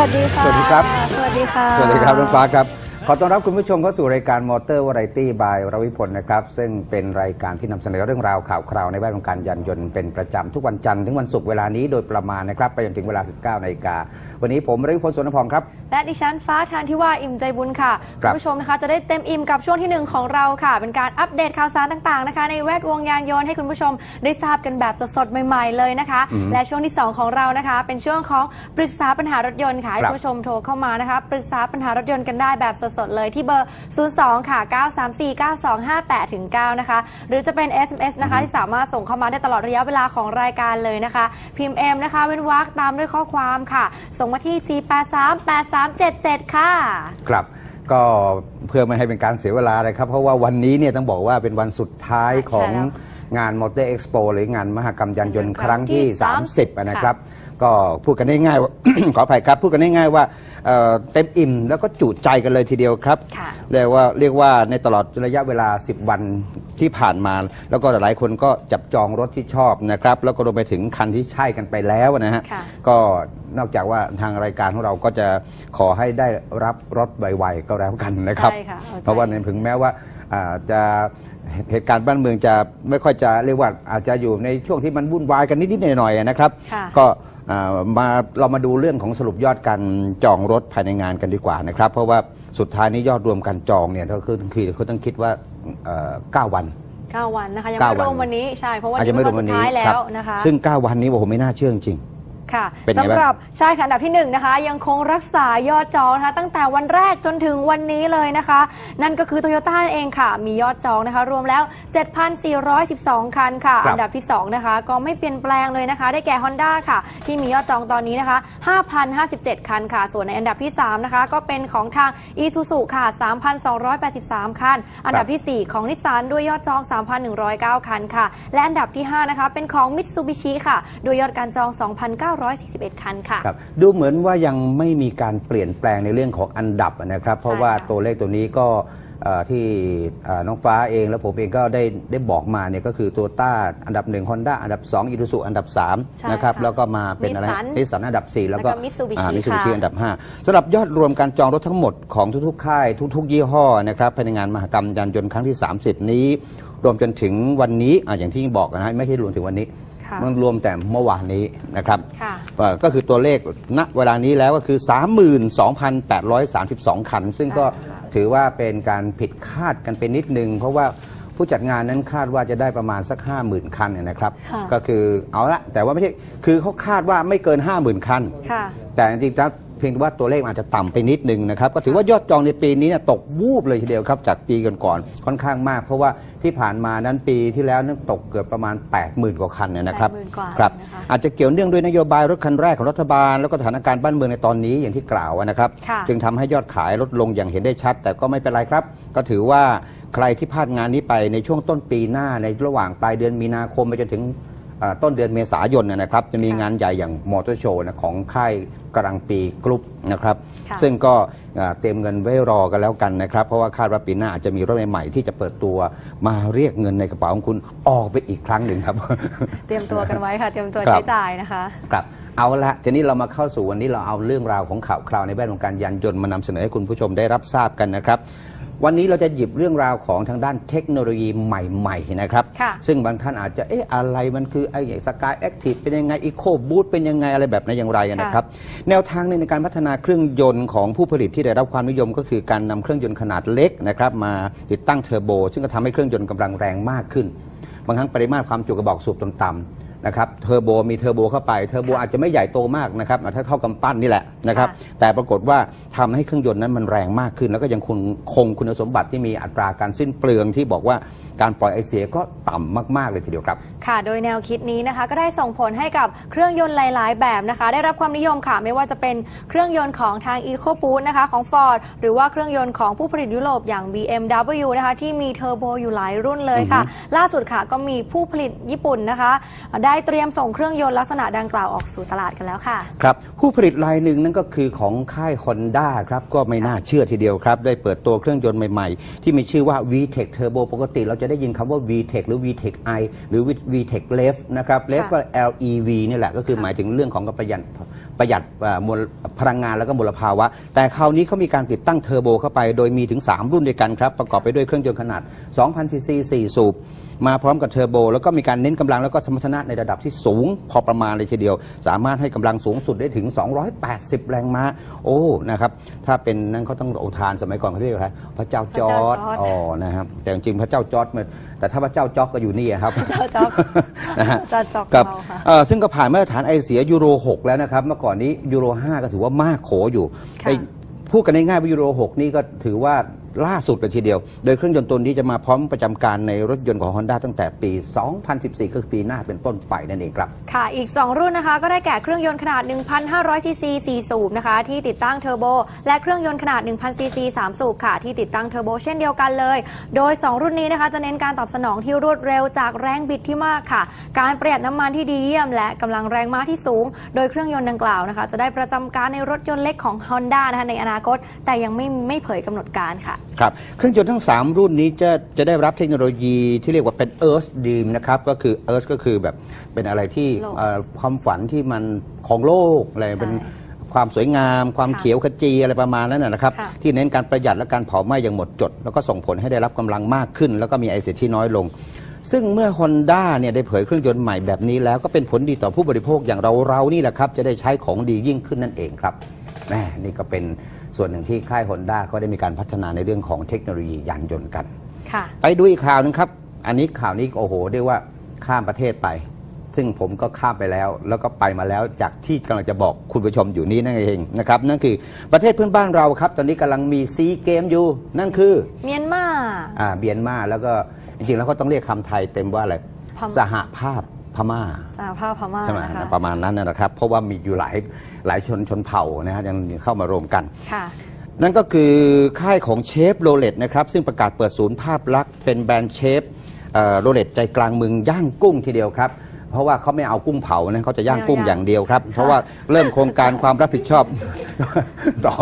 วัสดีค่ะ สวัสดีครับ สวัสดีค่ะ สวัสดีครับน้องฟ้าครับข อต้อนรับคุณผู้ชมเข้าสู่รายการมอเตอร์วาไรตี้บายรวิพลนะครับ ซึ่งเป็นรายการที่นำเสนอเรื่องราวข่าวคราวในแวดวงการยานยนต์เป็นประจำทุกวันจันทร์ถึงวันศุกร์เวลานี้โดยประมาณนะครับไปจนถึงเวลา 19นาฬิกาวันนี้ผมรวิพลสวนพงศ์ครับ และดิฉันฟ้าทานที่ว่าอิ่มใจบุญค่ะครัคุบณผู้ชมนะคะจะได้เต็มอิ่มกับช่วงที่หนึ่งของเราค่ะ เป็นการอัปเดตข่าวสารต่างๆนะคะในแวดวงยานยนต์ให้คุณผู้ชมได้ทราบกันแบบสดๆใหม่ๆเลยนะคะอืมและช่วงที่สองของเรานะคะ เป็นช่วงของปรึกษาปัญหารถยนต์ค่ะให้ครับคุณผู้ชมโทรเข้ามานะคะปรึกษาปัญหารถยนต์กันได้แบบสดๆเลยที่เบอร์ 02 ค่ะ 934 9258ถึง9นะคะ หรือจะเป็น SMS นะคะ ที่สามารถส่งเข้ามาได้ตลอดระยะเวลาของรายการเลยนะคะ พิมพ์ M นะคะ เว้นวรรคตามด้วยข้อความค่ะ ส่งมาที่ 4838377 ค่ะ ครับก็เพื่อไม่ให้เป็นการเสียเวลาเลยครับ เพราะว่าวันนี้เนี่ยต้องบอกว่าเป็นวันสุดท้ายของใช่แล้วงานมอเตอร์เอ็กซ์โปหรืองานมหกรรมยานยนต์คครั้รั้งงที่ที่ 30 30อะนะครับ ก็พูดกันได้ง่ายว่าขออภัยครับ พูดกันได้ง่ายว่าเอ่อเต็มอิ่มแล้วก็จุใจกันเลยทีเดียวครับ ค่ะ เรียกว่าเรียกว่าในตลอดระยะเวลา 10 วันที่ผ่านมา แล้วก็หลายๆคนก็จับจองรถที่ชอบนะครับ แล้วก็รวมไปถึงคันที่ใช่กันไปแล้วนะฮะ ค่ะ ก็นอกจากว่าทางรายการของเราก็จะขอให้ได้รับรถไวๆก็แล้วกันนะครับ ใช่ค่ะเข้าใจ เพราะว่าในถึงแม้ว่าอ่าจะเหตุการณ์บ้านเมืองจะไม่ค่อยจะเรียกว่าอาจจะอยู่ในช่วงที่มันวุ่นวายกันนิดๆหน่อยๆนะครับ ค่ะ ก็อ่า มาเรามาดูเรื่องของสรุปยอดการจองรถภายในงานกันดีกว่านะครับ เพราะว่าสุดท้ายนี้ยอดรวมการจองเนี่ยก็คือคือเขาต้องคิดว่าเอ่อ9วัน9 วันนะคะยังเก้าไม่รวมวันวันนี้ใช่เพราะวันอาจนี้จะไม่รวมเป็วันนวันสุดนี้ท้ายแล้ครับวนะคะซึ่ง 9 วันนี้โอ้โหไม่น่าเชื่อจริง ค่ะเป็นไงบ้าง สำหรับใช่ค่ะอันดับที่หนึ่งนะคะ ยังคงรักษายอดจองนะคะ ตั้งแต่วันแรกจนถึงวันนี้เลยนะคะ นั่นก็คือโตโยต้าเองค่ะ มียอดจองนะคะ รวมแล้ว 7,412 คันค่ะ ครับ อันดับที่ 2 นะคะ ก็ไม่เปลี่ยนแปลงเลยนะคะ ได้แก่ Honda ค่ะ ที่มียอดจองตอนนี้นะคะ 5,057 คันค่ะ ส่วนในอันดับที่ 3 นะคะ ก็เป็นของทาง Isuzu ค่ะ 3,283 คัน อันดับทีสี่4 ของนิสสันด้วยยอดจอง 3,109 คันค่ะ และอันดับที่ 5 นะคะ เป็นของ Mitsubishi ค่ะด้วยยอดการจอง2,941 คันค่ะ ครับดูเหมือนว่ายังไม่มีการเปลี่ยนแปลงในเรื่องของอันดับนะครับ เพราะว่าค่ะตัวเลขตัวนี้ก็เอ่อที่เอ่อน้องฟ้าเองและผมเองก็ได้ได้บอกมาเนี่ยก็คือตัวต้าอันดับหนึ่งฮอนด้าอันดับ2อีทูซุอันดับใช่3นะครับค่ะแล้วก็มาเป็นอะไร Nissan นิสสันอันดับ 4 แล้วก็แล้วก็ Mitsubishi มิซูบิชิค่ะ อันดับ 5สำหรับยอดรวมการจองรถทั้งหมดของทุกๆ ค่ายทุกๆ ยี่ห้อนะครับภายในงานมหกรรมยานยนต์ครั้งที่ 30 นี้ รวมจนถึงวันนี้อะอย่างที่บอกนะฮะไม่ใช่รวมถึงวันนี้ค่ะ มันรวมแต่เมื่อวานนี้นะครับค่ะเอ่อก็คือตัวเลขณเวลานี้แล้วก็คือ 32,832 คัน ซึ่งก็ใช่ค่ะถือว่าเป็นการผิดคาดกันไปนิดนึง เพราะว่าผู้จัดงานนั้นคาดว่าจะได้ประมาณสัก 50,000 คันเนี่ยนะครับค่ะก็คือเอาละแต่ว่าไม่ใช่คือเขาคาดว่าไม่เกิน 50,000 คันค่ะแต่จริงๆแล้ว เพียงแต่ว่าตัวเลขมันอาจจะต่ำไปนิดนึงนะครับ ก็ถือว่ายอดจองในปีนี้เนี่ยตกวูบเลยทีเดียวครับ จากปีก่อนๆค่อนข้างมาก เพราะว่าที่ผ่านมานั้นปีที่แล้วนั้นตกเกือบประมาณ 80,000 กว่าคันเนยนะครับ80,000กว่าครับ นะคะ อาจจะเกี่ยวเนื่องด้วยนโยบายรถคันแรกของรัฐบาล แล้วก็สถานการณ์บ้านเมืองในตอนนี้อย่างที่กล่าวนะครับ ค่ะ จึงทำให้ยอดขายลดลงอย่างเห็นได้ชัด แต่ก็ไม่เป็นไรครับ ก็ถือว่าใครที่พลาดงานนี้ไปในช่วงต้นปีหน้าในระหว่างปลายเดือนมีนาคมไปจนถึงเอ่อ ต้นเดือนเมษายนเนยนะครับ จะมีค่ะงานใหญ่อย่างมอเตอร์โชว์นะของค่ายกำลังปีกรุ๊ปนะครับค่ะซึ่งก็เอ่อเตรียมเงินไว้รอกันแล้วกันนะครับ เพราะว่าคาดว่าปีหน้าอาจจะมีรถใหม่ๆที่จะเปิดตัวมาเรียกเงินในกระเป๋าของคุณออกไปอีกครั้งหนึ่งครับ เตรียมตัวกันไว้ค่ะ เตรียมตัวครับใช้จ่ายนะคะครับเอาละทีนี้เรามาเข้าสู่วันนี้เราเอาเรื่องราวของข่าวคราวในแวดวงการยานยนต์มานำเสนอให้คุณผู้ชมได้รับทราบกันนะครับ วันนี้เราจะหยิบเรื่องราวของทางด้านเทคโนโลยีใหม่ๆนะครับค่ะซึ่งบางท่านอาจจะเอ๊ะอะไรมันคือไอ้สกายแอคทีฟเป็นยังไงอีโคบูตเป็นยังไงอะไรแบบไหนอย่างไรนะครับ แนวทางในการพัฒนาเครื่องยนต์ของผู้ผลิตที่ได้รับความนิยมก็คือการนำเครื่องยนต์ขนาดเล็กนะครับมาติดตั้งเทอร์โบ ซึ่งก็ทำให้เครื่องยนต์กำลังแรงมากขึ้น บางครั้งปริมาตรความจุกระบอกสูบต่ำๆ นะครับเทอร์โบมีเทอร์โบเข้าไปเทอร์โบค่ะอาจจะไม่ใหญ่โตมากนะครับอาจจะเท่ากำปั้นนี่แหละนะครับค่ะแต่ปรากฏว่าทำให้เครื่องยนต์นั้นมันแรงมากขึ้น แล้วก็ยังคงคงคุณสมบัติที่มีอัตราการสิ้นเปลืองที่บอกว่าการปล่อยไอเสียก็ต่ำมาก ๆ เลยทีเดียวครับ ค่ะ โดยแนวคิดนี้นะคะก็ได้ส่งผลให้กับเครื่องยนต์หลาย ๆ แบบนะคะ ได้รับความนิยมค่ะไม่ว่าจะเป็นเครื่องยนต์ของทาง EcoBoost นะคะของ Ford หรือว่าเครื่องยนต์ของผู้ผลิตยุโรปอย่าง BMW นะคะที่มีเทอร์โบอยู่หลายรุ่นเลยค่ะ ล่าสุดค่ะก็มีผู้ผลิตญี่ปุ่นนะคะได้ได้เตรียมส่งเครื่องยนต์ลักษณะดังกล่าวออกสู่ตลาดกันแล้วค่ะ ครับ ผู้ผลิตรายหนึ่งนั่นก็คือของค่าย Honda ครับก็ไม่น่าเชื่อทีเดียวครับ ได้เปิดตัวเครื่องยนต์ใหม่ๆ ที่มีชื่อว่า VTEC Turbo ปกติ เราจะได้ยินคำว่า VTEC หรือ VTEC I หรือ VTEC LEV นะครับ LEV ก็ LEV นี่แหละก็คือหมายถึงเรื่องของการประหยัดประหยัดเอ่อมลพลังงานแล้วก็มลภาวะ แต่คราวนี้เขามีการติดตั้งเทอร์โบเข้าไป โดยมีถึง 3 รุ่นด้วยกันครับ ประกอบไปด้วยเครื่องยนต์ขนาด 2,000ซีซี4สูบ มาพร้อมกับเทอร์โบ แล้วก็มีการเน้นกำลังแล้วก็สมรรถนะในระดับที่สูงพอประมาณเลยทีเดียว สามารถให้กำลังสูงสุดได้ถึง 280 แรงม้า โอ้นะครับถ้าเป็นนั่นเขาต้องโอทานสมัยก่อนเขาเรียกอะไรพระเจ้าจอร์ดพระเจ้าจอร์จอ๋อนะครับแต่จริงๆพระเจ้าจอร์ดมันแต่ถ้าพระเจ้าจอกก็อยู่นี่ครับเจ้าจ๊อกนะฮะเจ้าจ๊อกกับเราค่ะเอ่อซึ่งก็ผ่านมาตรฐานไอเสียยูโร 6 แล้วนะครับ เมื่อก่อนนี้ยูโร 5 ก็ถือว่ามากโขอยู่ค่ะไอ้พูดกันง่ายๆว่ายูโร 6 นี่ก็ถือว่า ล่าสุดเลยทีเดียว โดยเครื่องยนต์ตัวนี้จะมาพร้อมประจำการในรถยนต์ของ Honda ตั้งแต่ปี 2014 คือปีหน้าเป็นต้นไปนั่นเองครับ ค่ะ อีก 2 รุ่นนะคะ ก็ได้แก่เครื่องยนต์ขนาด 1,500 ซีซี4สูบนะคะ ที่ติดตั้งเทอร์โบ และเครื่องยนต์ขนาด 1,000 ซีซี3สูบค่ะ ที่ติดตั้งเทอร์โบเช่นเดียวกันเลย โดย 2 รุ่นนี้นะคะ จะเน้นการตอบสนองที่รวดเร็วจากแรงบิดที่มากค่ะ การประหยัดน้ำมันที่ดีเยี่ยม และกำลังแรงม้าที่สูง โดยเครื่องยนต์ดังกล่าวนะคะ จะได้ประจำการในรถยนต์เล็กของ Honda นะคะในอนาคต แต่ยังไม่ไม่เผยกำหนดการค่ะครับเครื่องยนต์ทั้ง 3 รุ่นนี้จะจะได้รับเทคโนโลยีที่เรียกว่าเป็น Earth Dream นะครับก็คือ Earth ก็คือแบบเป็นอะไรที่โลก เอ่อความฝันที่มันของโลกอะไรเป็น ใช่ ความสวยงาม ความค่ะเขียวขจีอะไรประมาณนั้นนะนะครับ ค่ะ ที่เน้นการประหยัดและการเผาไหม้อย่างหมดจด แล้วก็ส่งผลให้ได้รับกำลังมากขึ้น แล้วก็มีไอเสียที่น้อยลง ซึ่งเมื่อ Honda เนี่ยได้เผยเครื่องยนต์ใหม่แบบนี้แล้วก็เป็นผลดีต่อผู้บริโภคอย่างเราเราๆนี่แหละครับ จะได้ใช้ของดียิ่งขึ้นนั่นเองครับแม่นี่ก็เป็น ส่วนหนึ่งที่ค่าย Honda เขาได้มีการพัฒนาในเรื่องของเทคโนโลยียานยนต์กัน ค่ะ ไปดูอีกข่าวหนึงครับ อันนี้ข่าวนี้โอ้โหเรียกว่าข้ามประเทศไป ซึ่งผมก็ข้ามไปแล้ว แล้วก็ไปมาแล้วจากที่กำลังจะบอกคุณผู้ชมอยู่นี้นั่นเองนะครับ นั่นคือประเทศเพื่อนบ้านเราครับ ตอนนี้กำลังมีซีเกมอยู่ นั่นคือเมียนมา อ่าเบียนมาแล้วก็จริงๆแล้วเขาต้องเรียกคำไทยเต็มว่าอะไรพม่า สหภาพพ ม่าสหภาพพม่าใช่ไหมนะคะประมาณนั้นนะครับ เพราะว่ามีอยู่หลายหลายชนชนเผ่านะฮะยังเข้ามารวมกันค่ะนั่นก็คือค่ายของเชฟโรเลตนะครับ ซึ่งประกาศเปิดศูนย์ภาพลักษณ์เป็นแบรนด์เชฟโรเลตใจกลางเมืองย่างกุ้งทีเดียวครับ เพราะว่าเขาไม่เอากุ้งเผานะเขาจะย่างกุ้งไม่เอาอย่างเดียวครับ เพราะว่าเริ่มโครงการความรับผิดชอบ ต่อ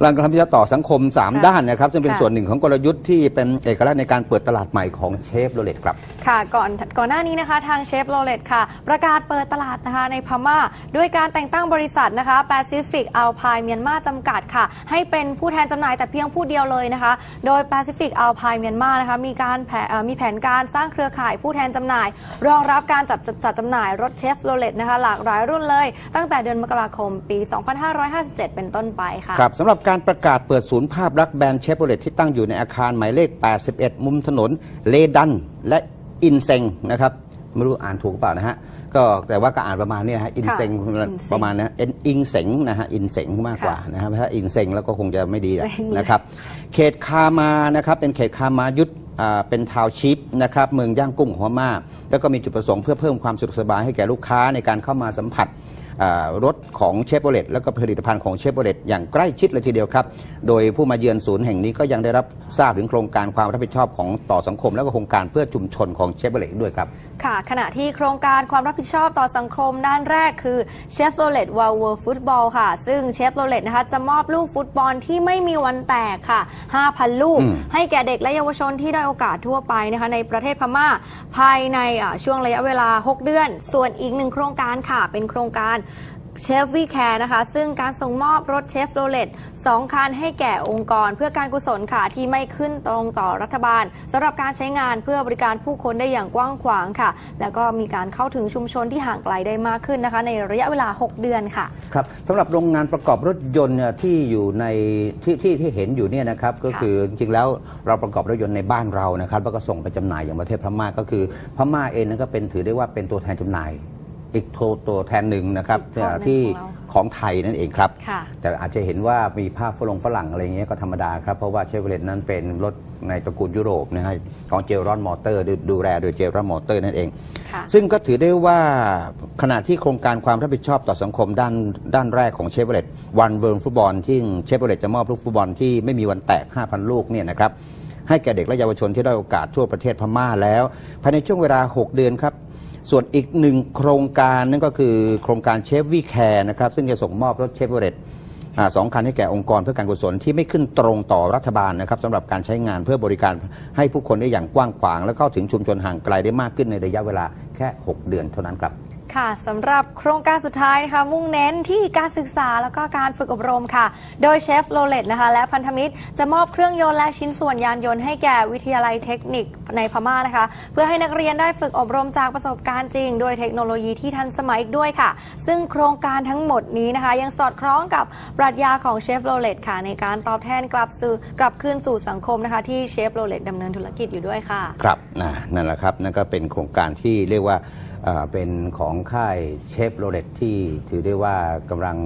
แรงการรับผิดชอบต่อสังคม 3 ด้านนะครับซึ่งเป็นส่วนหนึ่งของกลยุทธ์ที่เป็นเอกลักษณ์ในการเปิดตลาดใหม่ของเชฟโรเลตครับ ค่ะก่อนก่อนหน้านี้นะคะทางเชฟโรเลตค่ะ ประกาศเปิดตลาดนะคะในพม่า ด้วยการแต่งตั้งบริษัทนะคะ Pacific Alpine เมียนมาจำกัดค่ะ ให้เป็นผู้แทนจำหน่ายแต่เพียงผู้เดียวเลยนะคะ โดย Pacific Alpine เมียนมานะคะมีการแผเอ่อมีแผนการสร้างเครือข่ายผู้แทนจำหน่าย รองรับการจัดจัดจัดจำหน่ายรถเชฟโรเลตนะคะหลากหลายรุ่นเลย ตั้งแต่เดือนมกราคมปี 2557 เป็นต้นไปค่ะ ครับสำหรับการประกาศเปิดศูนย์ภาพลักษณ์แบรนด์เชฟโรเลตที่ตั้งอยู่ในอาคารหมายเลข 81 มุมถนนเลดันและอินเซงนะครับไม่รู้อ่านถูกหรือเปล่านะฮะก็แต่ว่าก็อ่านประมาณเนี้ฮะอินเซงอินเซ็งประมาณนะเอ็นอิงเสงนะฮะอินเสงมากกว่าค่ะนะครับถ้าอินเซงแล้วก็คงจะไม่ดีแหละเซ็งเลยนะครับ เขตคามานะครับเป็นเขตคามายุทธอ่า เป็นทาวชิปนะครับเมืองย่างกุ้งของพม่าแล้วก็มีจุดประสงค์เพื่อเพิ่มความสะดวกสบายให้แก่ลูกค้าในการเข้ามาสัมผัสรถของเชฟโรเลตแล้วก็ผลิตภัณฑ์ของเชฟโรเลตอย่างใกล้ชิดเลยทีเดียวครับ โดยผู้มาเยือนศูนย์แห่งนี้ก็ยังได้รับทราบถึงโครงการความรับผิดชอบของต่อสังคม และก็โครงการเพื่อชุมชนของเชฟโรเลตด้วยครับ ค่ะ ขณะที่โครงการความรับผิดชอบต่อสังคมด้านแรกคือเชฟโรเลตว r ลเวอร์ฟุตบอลค่ะ ซึ่งเชฟโรเลตนะคะจะมอบลูกฟุตบอลที่ไม่มีวันแตกค่ะ 5,000 ลูกอืมให้แก่เด็กและเยาวชนที่ได้อยโอกาสทั่วไปนะคะในประเทศพม่า ภายในอ่าช่วงระยะเวลา 6 เดือน ส่วนอีกหนึ่งโครงการค่ะ เป็นโครงการ เชฟวีแคร์นะคะ ซึ่งการส่งมอบรถเชฟโรเลตสองคันให้แก่องค์กร เพื่อการกุศลค่ะที่ไม่ขึ้นตรงต่อรัฐบาลสำหรับการใช้งานเพื่อบริการผู้คนได้อย่างกว้างขวางค่ะ แล้วก็มีการเข้าถึงชุมชนที่ห่างไกลได้มากขึ้นนะคะ ในระยะเวลา 6 เดือนค่ะครับสำหรับโรงงานประกอบรถยนต์เนี่ยที่อยู่ในที่ที่ที่เห็นอยู่เนี่ยนะครับก็คือจริงๆแล้วเราประกอบรถยนต์ในบ้านเรานะครับแล้วก็ส่งไปจำหน่ายอย่างประเทศพม่าก็คือพม่าเองนั้นก็เป็นถือได้ว่าเป็นตัวแทนจำหน่าย อีกโทตัวแทนหนึ่งนะครับอีกทอดหนึ่งที่ของเราของไทยนั่นเองครับ ค่ะ แต่อาจจะเห็นว่ามีภาพฝรั่งฝรั่งอะไรเงี้ยก็ธรรมดาครับ เพราะว่าเชฟเรตนั้นเป็นรถในตระกูลยุโรปนะฮะของเจลรอนมอเตอร์ดูแลโดยเจลรอนมอเตอร์นั่นเอง ค่ะ ซึ่งก็ถือได้ว่าขณะที่โครงการความรับผิดชอบต่อสังคมด้านด้านแรกของเชฟเรตวันเวิร์ฟุตบอลที่เชฟเรตจะมอบลูกฟุตบอลที่ไม่มีวันแตก 5,000 ลูกเนี่ยนะครับให้แก่เด็กและเยาวชนที่ได้อยโอกาสทั่วประเทศพม่าแล้ว ภายในช่วงเวลา 6 เดือนครับ ส่วนอีกหนึ่งโครงการนั่นก็คือโครงการเชฟวีแคร์นะครับซึ่งจะส่งมอบรถเชฟเวอร์เรตสองคันให้แก่องค์กรเพื่อการกุศลที่ไม่ขึ้นตรงต่อรัฐบาลนะครับสำหรับการใช้งานเพื่อบริการให้ผู้คนได้อย่างกว้างขวาง และเข้าถึงชุมชนห่างไกลได้มากขึ้นในระยะเวลาแค่ 6 เดือนเท่านั้นครับ ค่ะสำหรับโครงการสุดท้ายนะคะมุ่งเน้นที่การศึกษาแล้วก็การฝึกอบรมค่ะ โดยเชฟโรเลตนะคะและพันธมิตรจะมอบเครื่องยนต์และชิ้นส่วนยานยนต์ให้แก่วิทยาลัยเทคนิคในพม่านะคะ เพื่อให้นักเรียนได้ฝึกอบรมจากประสบการณ์จริง โดยเทคโนโลยีที่ทันสมัยอีกด้วยค่ะ ซึ่งโครงการทั้งหมดนี้นะคะ ยังสอดคล้องกับปรัชญาของเชฟโรเลตค่ะ ในการตอบแทนกลับสู่กลับคืนสู่สังคมนะคะที่เชฟโรเลตดำเนินธุรกิจอยู่ด้วยค่ะ ครับนะนั่นแหละครับนั่นก็เป็นโครงการที่เรียกว่า เอ่อเป็นของค่ายเชฟโรเลตที่ถือได้ว่ากำลัง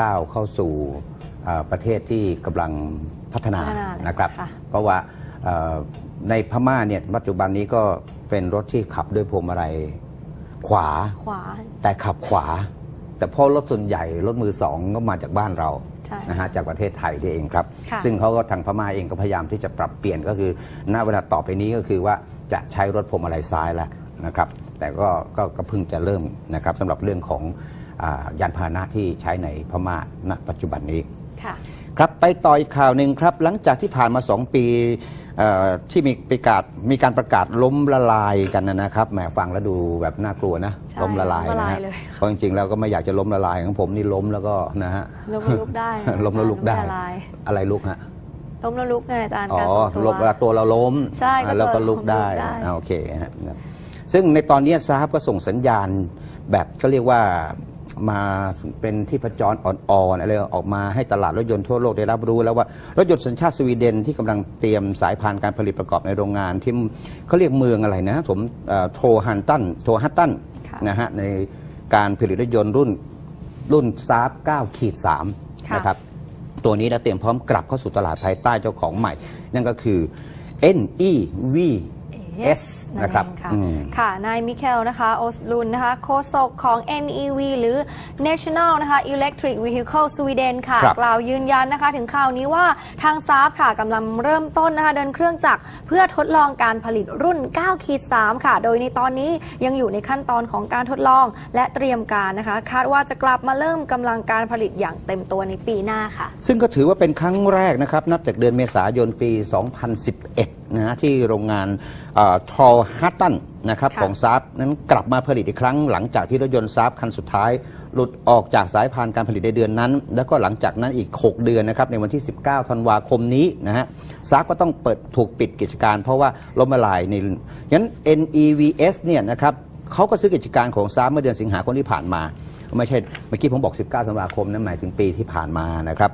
ก้าวเข้าสู่เอ่อประเทศที่กำลังพัฒนาพัฒนาเลยนะครับค่ะเพราะว่าเอ่อในพม่าเนี่ยปัจจุบันนี้ก็เป็นรถที่ขับด้วยพวงมาลัยขวาขวา แต่ขับขวา แต่เพราะรถส่วนใหญ่รถมือสองก็มาจากบ้านเราใช่นะฮะจากประเทศไทยนี่เองครับค่ะซึ่งเขาก็ทางพม่าเองก็พยายามที่จะปรับเปลี่ยนก็คือณเวลาต่อไปนี้ก็คือว่าจะใช้รถพวงมาลัยซ้ายแล้วนะครับ แต่ก็ก็ก็เพิ่งจะเริ่มนะครับสำหรับเรื่องของอายานพาหนะที่ใช้ในพม่าณปัจจุบันนี้ค่ะครับไปต่ออีกข่าวหนึ่งครับ หลังจากที่ผ่านมา 2 ปีเอ่อที่มีประกาศมีการประกาศล้มละลายกันนะครับแหมฟังแล้วดูแบบน่ากลัวนะใช่ล้มละลายล้มละนะลายฮะเลยเพราะจริงๆแล้วก็ไม่อยากจะล้มละลายของผมนี่ล้มแล้วก็นะฮะล้มแล้วลุกได้ล้มแล้วลุกได้ม่ละลายอะไรลุกฮะล้มแล้วลุกไงอาจารย์อ๋อการทรงตัวลบเวลาตัวเราล้มใช่ก็อ่าแล้วก็ตัวลุกได้ลุกได้อ่าโอเคฮะ ซึ่งในตอนนี้ซาฮบก็ส่งสัญญาณแบบก็เรียกว่ามาเป็นที่ประจรอ่อนๆอะไรออกมาให้ตลาดรถยนต์ทั่วโลกได้รับรู้แล้วว่ารถยนต์สัญชาติสวีเดนที่กำลังเตรียมสายพานการผลิตประกอบในโรงงานที่เขาเรียกเมืองอะไรนะผมโทฮันตันโทฮัตตันนะฮะในการผลิตรถยนต์รุ่นรุ่นซาบ9ขีด3นะครับตัวนี้นะเตรียมพร้อมกลับเข้าสู่ตลาดภายใต้เจ้าของใหม่ นั่นก็คือ NEV S นะครับนั่นเองค่ะอืมค่ะนายมิเคลนะคะโอสลุนนะคะโฆษกของ NEV หรือ National นะคะ Electric Vehicle Sweden ค่ะครับกล่าวยืนยันนะคะ ถึงข่าวนี้ว่าทางซาบค่ะกำลังเริ่มต้นนะคะเดินเครื่องจักรเพื่อทดลองการผลิตรุ่น9ขีด3ค่ะ โดยในตอนนี้ยังอยู่ในขั้นตอนของการทดลองและเตรียมการนะคะ คาดว่าจะกลับมาเริ่มกำลังการผลิตอย่างเต็มตัวในปีหน้าค่ะ ซึ่งก็ถือว่าเป็นครั้งแรกนะครับนับจากเดือนเมษายนปี 2011นะฮะที่โรงงานทอลฮัตตันนะครับค่ะของซาบนั้นกลับมาผลิตอีกครั้งหลังจากที่รถยนต์ซาบคันสุดท้าย หลุดออกจากสายพานการผลิตในเดือนนั้น แล้วก็หลังจากนั้นอีก 6 เดือนนะครับในวันที่ 19 ธันวาคมนี้นะฮะซาบก็ต้องเปิดถูกปิดกิจการ เพราะว่าล้มละลายในงั้น NEVS เนี่ยนะครับเขาก็ซื้อกิจการของซาบเมื่อเดือนสิงหาคมที่ผ่านมา ไม่ใช่เมื่อกี้ผมบอก 19 ธันวาคมนั้นหมายถึงปีที่ผ่านมานะครับ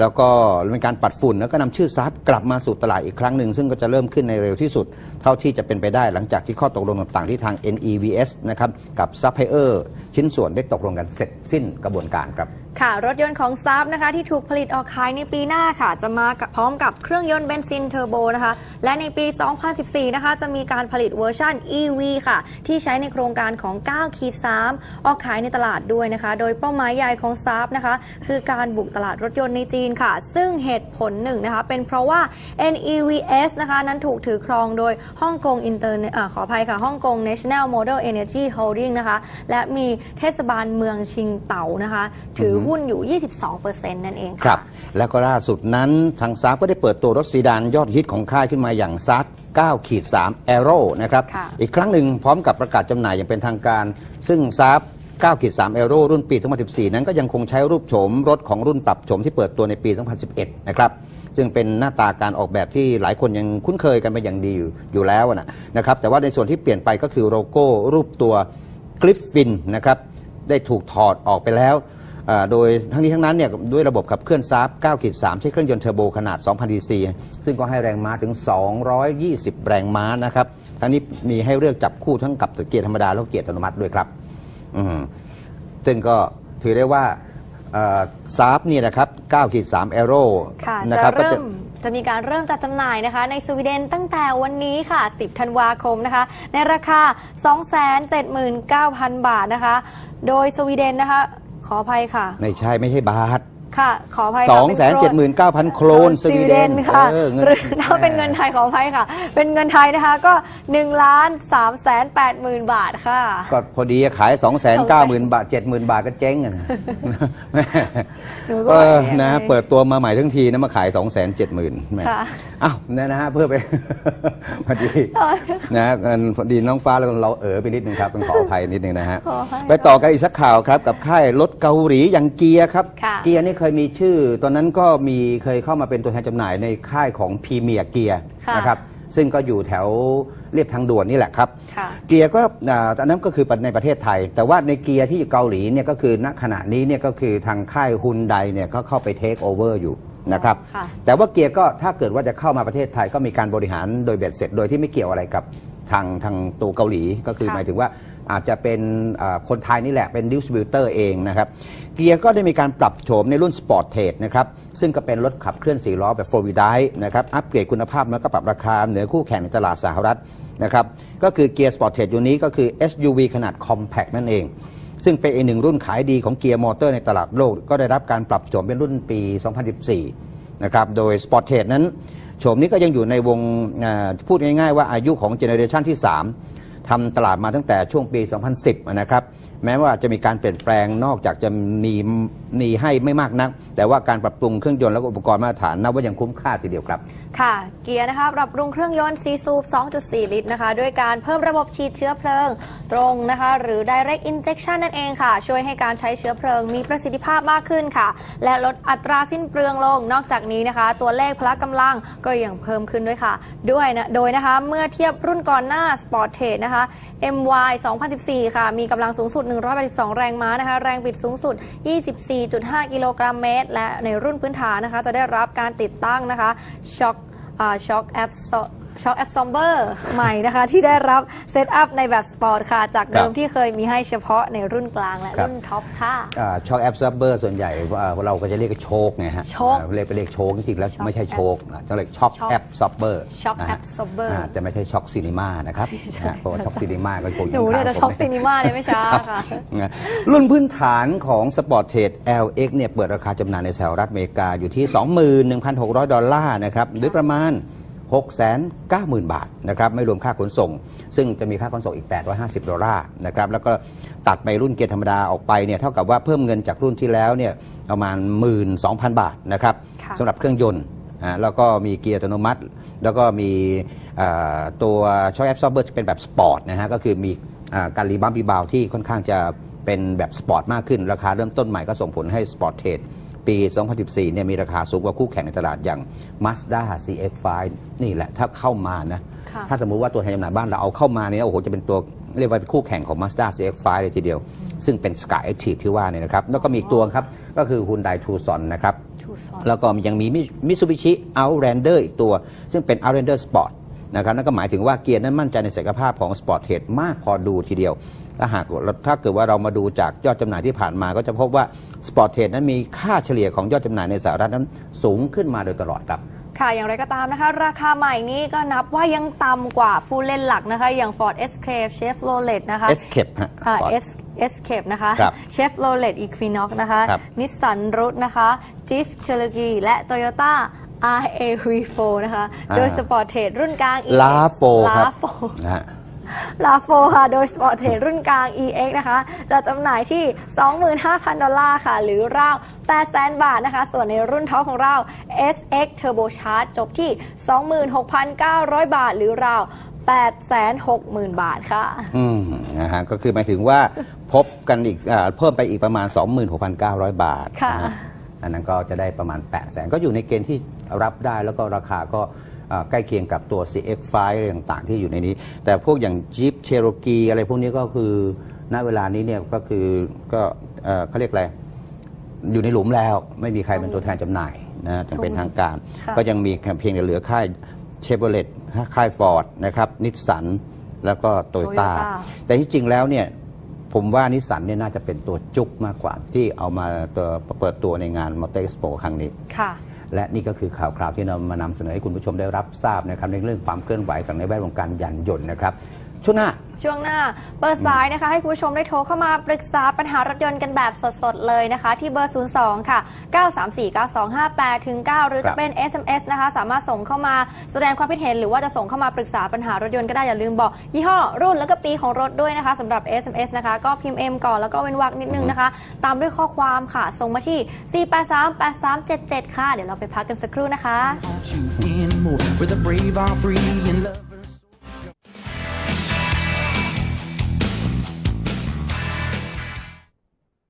แล้วก็เป็นการปัดฝุ่นแล้วก็นำชื่อซาร์กลับมาสู่ตลาดอีกครั้งหนึ่ง ซึ่งก็จะเริ่มขึ้นในเร็วที่สุด เท่าที่จะเป็นไปได้หลังจากที่ข้อตกลงต่างๆ ที่ทาง NEVS นะครับกับซัพพลายเออร์ชิ้นส่วนได้ตกลงกันเสร็จสิ้นกระบวนการครับค่ะ รถยนต์ของซาบนะคะที่ถูกผลิตออกขายในปีหน้าค่ะ จะมาพร้อมกับเครื่องยนต์เบนซินเทอร์โบนะคะและในปี 2014 นะคะ จะมีการผลิตเวอร์ชัน EV ค่ะ ที่ใช้ในโครงการของ 9 ขีด 3 ออกขายในตลาดด้วยนะคะ โดยเป้าหมายใหญ่ของซาบนะคะ คือการบุกตลาดรถยนต์ในจีนค่ะ ซึ่งเหตุผลหนึ่งนะคะ เป็นเพราะว่า NEVS นะคะ นั้นถูกถือครองโดยฮ่องกงอินเตอร์ขออภัยค่ะฮ่องกง National Model Energy Holding นะคะ และมีเทศบาลเมืองชิงเต๋านะคะ ถือหุ้นอยู่ 22%นั่นเองครัค่ะบแล้วก็ล่าสุดนั้นทางซาร์ก็ได้เปิดตัวรถซีดานยอดฮิตของค่ายขึ้นมาอย่างซาร์9ขีด3 Aero นะครับค่ะอีกครั้งหนึ่งพร้อมกับประกาศจำหน่ายอย่างเป็นทางการ ซึ่งซาร์ 9ขีด3 Aero รุ่นปี 2014 นั้นก็ยังคงใช้รูปโฉมรถของรุ่นปรับโฉมที่เปิดตัวในปี 2011 นะครับซึ่งเป็นหน้าตาการออกแบบที่หลายคนยังคุ้นเคยกันเป็นอย่างดีอยู่อยู่แล้วนะนะครับแต่ว่าในส่วนที่เปลี่ยนไปก็คือโลโก้รูปตัวกริฟฟินนะครับได้ถูกถอดออกไปแล้วโดยทั้งนี้ทั้งนั้นเนี่ยด้วยระบบขับเคลื่อนซาร์ฟ9ขีด3ใช้เครื่องยนต์เทอร์โบขนาด 2,000 cc ซึ่งก็ให้แรงม้าถึง 220 แรงม้านะครับ ทั้งนี้มีให้เลือกจับคู่ทั้งกับเกียร์ธรรมดา แล้วก็เกียร์อัตโนมัติด้วยครับ อืมซึ่งก็ถือได้ว่าซาร์ฟเนี่ยนะครับ9ขีด3 Aero ค่ะนะจะครับก็เริ่จะมจะมีการเริ่มจัดจำหน่ายนะคะ ในสวีเดนตั้งแต่วันนี้ค่ะ 10 ธันวาคมนะคะ ในราคา 279,000 บาทนะคะ โดยสวีเดนนะคะ ขออภัยค่ะ ไม่ใช่ไม่ใช่บาท ค่ะ ขออภัยสค่ะองเป็นแสนเจ็ดหมื่นเก้าพันโครนสวีเดนค่ะเออเงิน หรือถ้าเป็นเงินไทยขออภัยค่ะ เป็นเงินไทยนะคะก็1ล้าน3แสน8หมื่นบาทค่ะ ก็พอดีขาย 2 9 0 0 0 0 บาท 70,000 บาทก็เจ๊งอะนะหนูก็เออว่านะยังไงเปิดตัวมาใหม่ทั้งทีนะมาขาย 2 7 0 0 0 0แหมค่ะ อ้าวเนี่ยนะฮะเพื่อไป พอดีนะเงินพอดีน้องฟ้าเราเราเออไปนิดนึงครับต้องขออภัยนิดนึงนะฮะ ขออภัยไปต่อกันอีกสักข่าวครับ กับค่ายรถเกาหลีอย่างเกียร์ครับ ค่ะ เกียร์นี่เคยมีชื่อ ตอนนั้นก็มีเคยเข้ามาเป็นตัวแทนจำหน่ายในค่ายของพรีเมียร์เกียร์ค่ะนะครับซึ่งก็อยู่แถวเรียบทางด่วนนี่แหละครับ ค่ะ เกียร์ก็อ่าอันนั้นก็คือในประเทศไทย แต่ว่าในเกียร์ที่อยู่เกาหลีเนี่ยก็คือณขณะนี้เนี่ยก็คือทางค่ายฮุนไดเนี่ยก็เข้าไปเทคโอเวอร์อยู่นะครับ ค่ะ แต่ว่าเกียร์ก็ถ้าเกิดว่าจะเข้ามาประเทศไทยก็มีการบริหารโดยเบ็ดเสร็จ โดยที่ไม่เกี่ยวอะไรกับทางทางตัวเกาหลีก็คือค่ะหมายถึงว่า อาจจะเป็นคนไทยนี่แหละเป็นดิสติบิวเตอร์เองนะครับ เกียร์ก็ได้มีการปรับโฉมในรุ่นสปอร์ตเทรดนะครับ ซึ่งก็เป็นรถขับเคลื่อน4ล้อแบบโฟร์วีไดนะครับ อัปเกรดคุณภาพแล้วก็ปรับราคาเหนือคู่แข่งในตลาดสหรัฐนะครับ ก็คือเกียร์สปอร์ตเทรดอยู่นี้ก็คือ SUV ขนาด Compact นั่นเอง ซึ่งเป็นอีกหนึ่งรุ่นขายดีของเกียร์มอเตอร์ในตลาดโลก ก็ได้รับการปรับโฉมเป็นรุ่นปี 2014 นะครับ โดย Sport t r a d e นั้นโฉมนี้ก็ยังอยู่ในวงพูดง่ายๆว่าอายุของเจเนอเรชันที่ 3 ทำตลาดมาตั้งแต่ช่วงปี 2010 นะครับ แม้ว่าจะมีการเปลี่ยนแปลงนอกจากจะมีมีให้ไม่มากนัก แต่ว่าการปรับปรุงเครื่องยนต์และอุปกรณ์มาตรฐานนับว่ายังคุ้มค่าทีเดียวครับ ค่ะเกียร์นะคะปรับปรุงเครื่องยนต์ซีซูป2.4 ลิตรนะคะ ด้วยการเพิ่มระบบฉีดเชื้อเพลิงตรงนะคะ หรือ direct injection นั่นเองค่ะ ช่วยให้การใช้เชื้อเพลิงมีประสิทธิภาพมากขึ้นค่ะ และลดอัตราสิ้นเปลืองลงนอกจากนี้นะคะ ตัวเลขพละกำลังก็ยังเพิ่มขึ้นด้วยค่ะ ด้วยนะโดยนะคะเมื่อเทียบรุ่นก่อนหน้า Sport t r a d e นะคะ MY 2014 ค่ะ มีกำลังสูงสุด 182 แรงม้านะคะ แรงบิดสูงสุด 24.5 กิโลกรัมเมตร และในรุ่นพื้นฐานนะคะ จะได้รับการติดตั้งนะคะช็อค ช็อคแอป ช็อคแอปซอมเบอร์ใหม่นะคะ ที่ได้รับเซตอัพในแบบสปอร์ตค่ะ จากเดิมครับที่เคยมีให้เฉพาะในรุ่นกลางและครับรุ่นท็อปค่ะช็อคแอบซับเบอร์ส่วนใหญ่อ่าเราก็จะเรียกว่าโชคไงฮะโชคอ่าเรียกไปเรียกโชคจริงๆแล้ว Shock ไม่ใช่โชคนะต้องเรียกช็อค Shock แอบซับเบอร์ Shock Absorber แต่ไม่ใช่ช็อคซีนีมานะครับนะฮะเพราะว่าช็อคซีนีมาก็คงหนูเนี่ยจะช็อกซีนิม่าเนี่ยไม่ช้าค่ะนะรุ่นพื้นฐานของ Sport t r a d e LX เนี่ยเปิดราคาจำหน่ายในสหรัฐอเมริกาอยู่ที่ 21,600 ดอลลาร์นะครับหรือประมาณ 690,000 บาทนะครับไม่รวมค่าขนส่ง ซึ่งจะมีค่าขนส่งอีก 850 ดอลลาร์นะครับแล้วก็ตัดไปรุ่นเกียร์ธรรมดาออกไปเนี่ยเท่ากับว่าเพิ่มเงินจากรุ่นที่แล้วเนี่ยประมาณ 12,000 บาทนะครับค่ะสำหรับเครื่องยนต์อ่าแล้วก็มีเกียร์อัตโนมัติ แล้วก็มีอ่าตัวช็อคแอปซอร์เบอร์เป็นแบบสปอร์ตนะฮะก็คือมีอ่าการรีบัมปีบาวที่ค่อนข้างจะเป็นแบบสปอร์ตมากขึ้น ราคาเริ่มต้นใหม่ก็ส่งผลให้สปอร์ตเทรด ปี 2014 เนี่ยมีราคาสูงกว่าคู่แข่งในตลาดอย่าง Mazda CX-5 นี่แหละถ้าเข้ามานะค่ะถ้าสมมุติว่าตัวแทนจำหน่ายบ้านเราเอาเข้ามาเนี่ยโอ้โหจะเป็นตัวเรียกว่าเป็นคู่แข่งของ Mazda CX-5 เลยทีเดียว ซึ่งเป็น Sky Active ที่ว่าเนี่ยนะครับ แล้วก็มีอีกตัวครับ ก็คือ Hyundai Tucson นะครับชูซอนแล้วก็ยังมี Mitsubishi Outlander อีกตัว ซึ่งเป็น Outlander Sport นะครับนั่นก็หมายถึงว่าเกียร์นั้นมั่นใจในศักยภาพของ Sport t r a d e มากพอดูทีเดียว ถ้าหากถ้าเกิดว่าเรามาดูจากยอดจำหน่ายที่ผ่านมา ก็จะพบว่า Sport t r a d e นั้นมีค่าเฉลี่ยของยอดจำหน่ายในสหรัฐนั้นสูงขึ้นมาโดยตลอดครับค่ะ อย่างไรก็ตามนะคะ ราคาใหม่นี้ก็นับว่ายังต่ำกว่าผู้เล่นหลักนะคะ อย่าง Ford Escape Chevrolet นะคะ Escape ฮะอ่า Ford S Escape นะคะครับ Chevrolet Equinox นะคะครับ Nissan Rogue นะคะ Jeep Cherokee และ Toyota RAV4 นะคะอ่าโดย Sport t r a d e รุ่นกลาง EX ลาโฟครับ ลาโฟนะฮะลาโฟค่ะ โดย Sport t r a d e รุ่นกลาง EX นะคะ จะจำหน่ายที่ 25,000 ดอลลาร์ค่ะ หรือราว800,000 บาทนะคะ ส่วนในรุ่นท็อปของเรา SX Turbo Charge จบที่ 26,900 บาท หรือราว860,000 บาทค่ะ อืม นะฮะ ก็คือหมายถึงว่าพบกันอีกอาเพิ่มไปอีกประมาณ 26,900 บาท ค่ะนฮอันนั้นก็จะได้ประมาณ 8 0 0แสนก็อยู่ในเกณฑ์ที่รับได้แล้วก็ราคาก็อ่า ใกล้เคียงกับตัว CX5 อะไรต่างๆ ที่อยู่ในนี้ แต่พวกอย่าง Jeep Cherokee อะไรพวกนี้ก็คือณเวลานี้เนี่ยก็คือก็เอ่อเขาเรียกอะไรอยู่ในหลุมแล้วไม่มีใครเป็นตัวแทนจำหน่ายนะถึงเป็นทางการค่ะก็ยังมีเพียงแต่เหลือค่ายเชฟโรเลตค่ายฟอร์ดนะครับนิสสันแล้วก็โตโยต้า Toyota แต่ที่จริงแล้วเนี่ยผมว่านิสสันเนี่ยน่าจะเป็นตัวจุกมากกว่าที่เอามาตัวเปิดตัวในงานมอเตอร์ x โปครั้งนี้ค่ะ และนี่ก็คือข่าวคราวที่นำมานำเสนอให้คุณผู้ชมได้รับทราบนะครับในเรื่องความเคลื่อนไหวทางในแวดวงการยานยนต์นะครับ ช่วงหน้า ช่วงหน้าเปิดสายนะคะ ให้คุณผู้ชมได้โทรเข้ามาปรึกษาปัญหารถยนต์กันแบบสดๆ เลยนะคะ ที่เบอร์ 02 ค่ะ 9349258ถึง9หรือครัจะบเป็น SMS นะคะ สามารถส่งเข้ามาแสดงความคิดเห็นหรือว่าจะส่งเข้ามาปรึกษาปัญหารถยนต์ก็ได้อย่าลืมบอก ยี่ห้อรุ่นแล้วก็ปีของรถด้วยนะคะสำหรับ SMS นะคะ ก็พิมพ์ M ก่อนแล้วก็เว้นวรรคนิดนึงนะคะ ตามด้วยข้อความค่ะส่งมาที่ 4838377 ค่ะ เดี๋ยวเราไปพักกันสักครู่นะคะ want you in more. Where the brave are free and love.